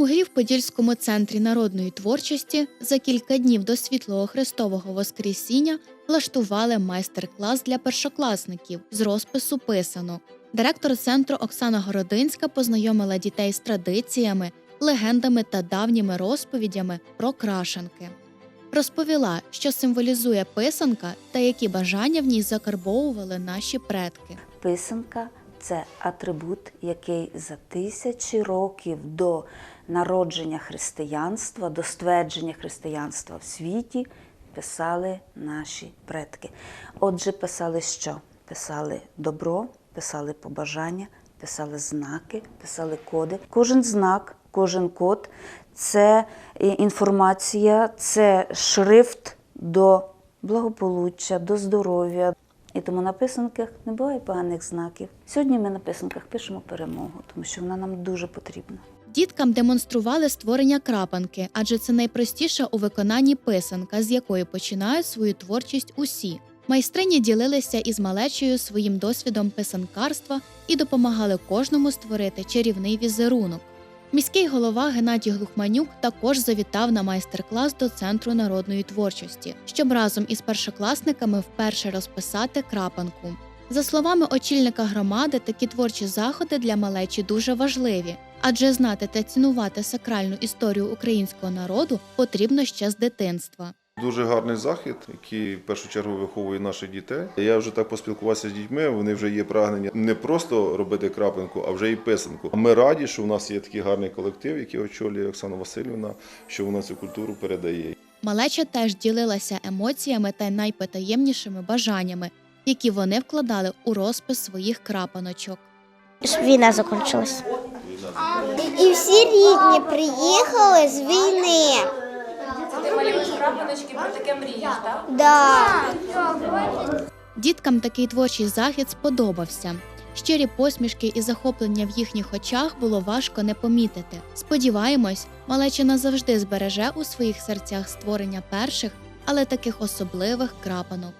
Могилів-Подільському центрі народної творчості за кілька днів до світлого Христового Воскресіння влаштували майстер-клас для першокласників з розпису писанок. Директор центру Оксана Городинська познайомила дітей з традиціями, легендами та давніми розповідями про крашенки. Розповіла, що символізує писанка та які бажання в ній закарбовували наші предки. Писанка це атрибут, який за тисячі років до народження християнства, до ствердження християнства в світі писали наші предки. Отже, писали що? Писали добро, писали побажання, писали знаки, писали коди. Кожен знак, кожен код це інформація, це шрифт до благополуччя, до здоров'я. І тому на писанках не буває поганих знаків. Сьогодні ми на писанках пишемо перемогу, тому що вона нам дуже потрібна. Діткам демонстрували створення крапанки, адже це найпростіша у виконанні писанка, з якої починають свою творчість усі. Майстрині ділилися із малечею своїм досвідом писанкарства і допомагали кожному створити чарівний візерунок. Міський голова Геннадій Глухманюк також завітав на майстер-клас до центру народної творчості, щоб разом із першокласниками вперше розписати крапанку. За словами очільника громади, такі творчі заходи для малечі дуже важливі, адже знати та цінувати сакральну історію українського народу потрібно ще з дитинства. Дуже гарний захід, який в першу чергу виховує наших дітей. Я вже так поспілкувався з дітьми. Вони вже є прагнення не просто робити крапинку, а вже і писанку. Ми раді, що у нас є такий гарний колектив, який очолює Оксана Васильівна, що вона цю культуру передає. Малеча теж ділилася емоціями та найпотаємнішими бажаннями, які вони вкладали у розпис своїх крапаночок. Щоб війна закінчилась. І всі рідні приїхали з війни. Крапиночки, про таке мрієш, так? Да. Діткам такий творчий захід сподобався. Щирі посмішки і захоплення в їхніх очах було важко не помітити. Сподіваємось, малеча назавжди збереже у своїх серцях створення перших, але таких особливих крапанок.